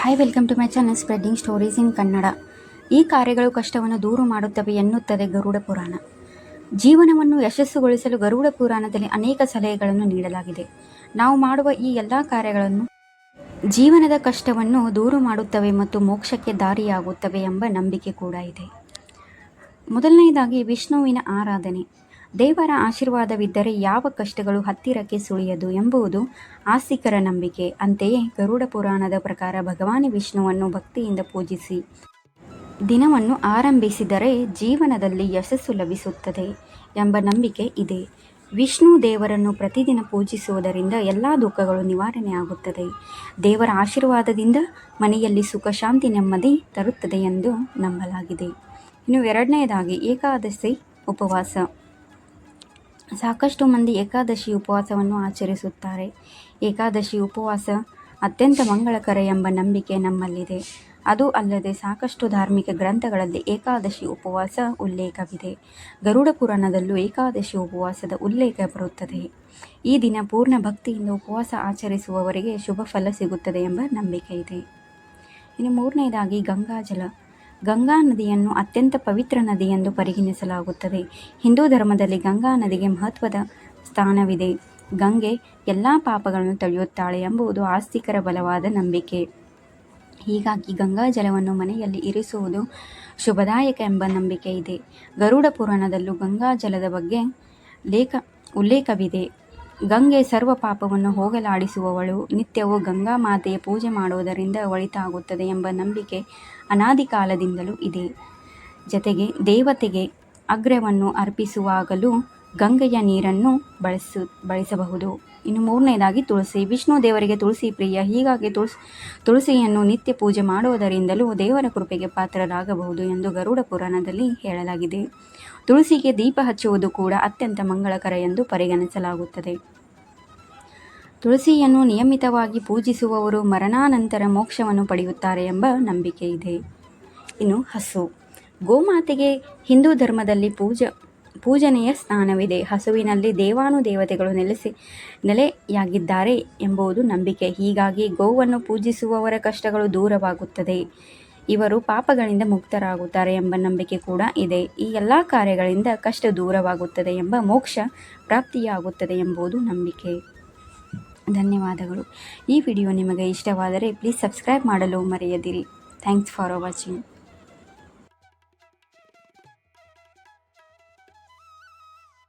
Hi welcome to my channel spreading stories in Kannada ಈ ಕಾರ್ಯಗಳು ಕಷ್ಟವನ್ನು ದೂರು ಮಾಡುತ್ತವೆ ಎನ್ನುತ್ತದೆ ಗರುಡ ಪುರಾಣ. ಜೀವನವನ್ನು ಯಶಸ್ಸುಗೊಳಿಸಲು ಗರುಡ ಪುರಾಣದಲ್ಲಿ ಅನೇಕ ಸಲಹೆಗಳನ್ನು ನೀಡಲಾಗಿದೆ. ನಾವು ಮಾಡುವ ಈ ಎಲ್ಲ ಕಾರ್ಯಗಳನ್ನು ಜೀವನದ ಕಷ್ಟವನ್ನು ದೂರು ಮಾಡುತ್ತವೆ ಮತ್ತು ಮೋಕ್ಷಕ್ಕೆ ದಾರಿಯಾಗುತ್ತವೆ ಎಂಬ ನಂಬಿಕೆ ಕೂಡ ಇದೆ. ಮೊದಲನೆಯದಾಗಿ ವಿಷ್ಣುವಿನ ಆರಾಧನೆ. ದೇವರ ಆಶೀರ್ವಾದವಿದ್ದರೆ ಯಾವ ಕಷ್ಟಗಳು ಹತ್ತಿರಕ್ಕೆ ಸುಳಿಯದು ಎಂಬುದು ಆಸ್ತಿಕರ ನಂಬಿಕೆ. ಅಂತೆಯೇ ಗರುಡ ಪುರಾಣದ ಪ್ರಕಾರ ಭಗವಾನ್ ವಿಷ್ಣುವನ್ನು ಭಕ್ತಿಯಿಂದ ಪೂಜಿಸಿ ದಿನವನ್ನು ಆರಂಭಿಸಿದರೆ ಜೀವನದಲ್ಲಿ ಯಶಸ್ಸು ಲಭಿಸುತ್ತದೆ ಎಂಬ ನಂಬಿಕೆ ಇದೆ. ವಿಷ್ಣು ದೇವರನ್ನು ಪ್ರತಿದಿನ ಪೂಜಿಸುವುದರಿಂದ ಎಲ್ಲ ದುಃಖಗಳು ನಿವಾರಣೆಯಾಗುತ್ತದೆ. ದೇವರ ಆಶೀರ್ವಾದದಿಂದ ಮನೆಯಲ್ಲಿ ಸುಖ, ಶಾಂತಿ, ನೆಮ್ಮದಿ ತರುತ್ತದೆ ಎಂದು ನಂಬಲಾಗಿದೆ. ಇನ್ನು ಎರಡನೆಯದಾಗಿ ಏಕಾದಶಿ ಉಪವಾಸ. ಸಾಕಷ್ಟು ಮಂದಿ ಏಕಾದಶಿ ಉಪವಾಸವನ್ನು ಆಚರಿಸುತ್ತಾರೆ. ಏಕಾದಶಿ ಉಪವಾಸ ಅತ್ಯಂತ ಮಂಗಳಕರ ಎಂಬ ನಂಬಿಕೆ ನಮ್ಮಲ್ಲಿದೆ. ಅದು ಅಲ್ಲದೆ ಸಾಕಷ್ಟು ಧಾರ್ಮಿಕ ಗ್ರಂಥಗಳಲ್ಲಿ ಏಕಾದಶಿ ಉಪವಾಸ ಉಲ್ಲೇಖವಿದೆ. ಗರುಡ ಪುರಾಣದಲ್ಲೂ ಏಕಾದಶಿ ಉಪವಾಸದ ಉಲ್ಲೇಖ ಬರುತ್ತದೆ. ಈ ದಿನ ಪೂರ್ಣ ಭಕ್ತಿಯಿಂದ ಉಪವಾಸ ಆಚರಿಸುವವರಿಗೆ ಶುಭ ಫಲ ಸಿಗುತ್ತದೆ ಎಂಬ ನಂಬಿಕೆ ಇದೆ. ಇನ್ನು ಮೂರನೇದಾಗಿ ಗಂಗಾಜಲ. ಗಂಗಾ ನದಿಯನ್ನು ಅತ್ಯಂತ ಪವಿತ್ರ ನದಿ ಎಂದು ಪರಿಗಣಿಸಲಾಗುತ್ತದೆ. ಹಿಂದೂ ಧರ್ಮದಲ್ಲಿ ಗಂಗಾ ನದಿಗೆ ಮಹತ್ವದ ಸ್ಥಾನವಿದೆ. ಗಂಗೆ ಎಲ್ಲ ಪಾಪಗಳನ್ನು ತಡೆಯುತ್ತಾಳೆ ಎಂಬುದು ಆಸ್ತಿಕರ ಬಲವಾದ ನಂಬಿಕೆ. ಹೀಗಾಗಿ ಗಂಗಾ ಜಲವನ್ನು ಮನೆಯಲ್ಲಿ ಇರಿಸುವುದು ಶುಭದಾಯಕ ಎಂಬ ನಂಬಿಕೆ ಇದೆ. ಗರುಡ ಪುರಾಣದಲ್ಲೂ ಗಂಗಾ ಜಲದ ಬಗ್ಗೆ ಲೇಖ ಉಲ್ಲೇಖವಿದೆ. ಗಂಗೆ ಸರ್ವ ಪಾಪವನ್ನು ಹೋಗಲಾಡಿಸುವವಳು. ನಿತ್ಯವೂ ಗಂಗಾ ಮಾತೆಯ ಪೂಜೆ ಮಾಡುವುದರಿಂದ ಒಳಿತಾಗುತ್ತದೆ ಎಂಬ ನಂಬಿಕೆ ಅನಾದಿ ಕಾಲದಿಂದಲೂ ಇದೆ. ಜತೆಗೆ ದೇವತೆಗೆ ಅಗ್ರವನ್ನು ಅರ್ಪಿಸುವಾಗಲೂ ಗಂಗೆಯ ನೀರನ್ನು ಬಳಸು, ಬಳಸಬಹುದು. ಇನ್ನು ಮೂರನೇದಾಗಿ ತುಳಸಿ. ವಿಷ್ಣು ದೇವರಿಗೆ ತುಳಸಿ ಪ್ರಿಯ. ಹೀಗಾಗಿ ತುಳಸಿ ತುಳಸಿಯನ್ನು ನಿತ್ಯ ಪೂಜೆ ಮಾಡುವುದರಿಂದಲೂ ದೇವರ ಕೃಪೆಗೆ ಪಾತ್ರರಾಗಬಹುದು ಎಂದು ಗರುಡ ಪುರಾಣದಲ್ಲಿ ಹೇಳಲಾಗಿದೆ. ತುಳಸಿಗೆ ದೀಪ ಹಚ್ಚುವುದು ಕೂಡ ಅತ್ಯಂತ ಮಂಗಳಕರ ಎಂದು ಪರಿಗಣಿಸಲಾಗುತ್ತದೆ. ತುಳಸಿಯನ್ನು ನಿಯಮಿತವಾಗಿ ಪೂಜಿಸುವವರು ಮರಣಾನಂತರ ಮೋಕ್ಷವನ್ನು ಪಡೆಯುತ್ತಾರೆ ಎಂಬ ನಂಬಿಕೆ ಇದೆ. ಇನ್ನು ಹಸು. ಗೋಮಾತೆಗೆ ಹಿಂದೂ ಧರ್ಮದಲ್ಲಿ ಪೂಜ ಪೂಜನೆಯ ಸ್ಥಾನವಿದೆ. ಹಸುವಿನಲ್ಲಿ ದೇವಾನುದೇವತೆಗಳು ನೆಲೆಸಿ ನೆಲೆಯಾಗಿದ್ದಾರೆ ಎಂಬುದು ನಂಬಿಕೆ. ಹೀಗಾಗಿ ಗೋವನ್ನು ಪೂಜಿಸುವವರ ಕಷ್ಟಗಳು ದೂರವಾಗುತ್ತದೆ. ಇವರು ಪಾಪಗಳಿಂದ ಮುಕ್ತರಾಗುತ್ತಾರೆ ಎಂಬ ನಂಬಿಕೆ ಕೂಡ ಇದೆ. ಈ ಎಲ್ಲ ಕಾರ್ಯಗಳಿಂದ ಕಷ್ಟ ದೂರವಾಗುತ್ತದೆ ಎಂಬ ಮೋಕ್ಷ ಪ್ರಾಪ್ತಿಯಾಗುತ್ತದೆ ಎಂಬುದು ನಂಬಿಕೆ. ಧನ್ಯವಾದಗಳು. ಈ ವಿಡಿಯೋ ನಿಮಗೆ ಇಷ್ಟವಾದರೆ ಪ್ಲೀಸ್ ಸಬ್ಸ್ಕ್ರೈಬ್ ಮಾಡಲು ಮರೆಯದಿರಿ. Thanks for watching.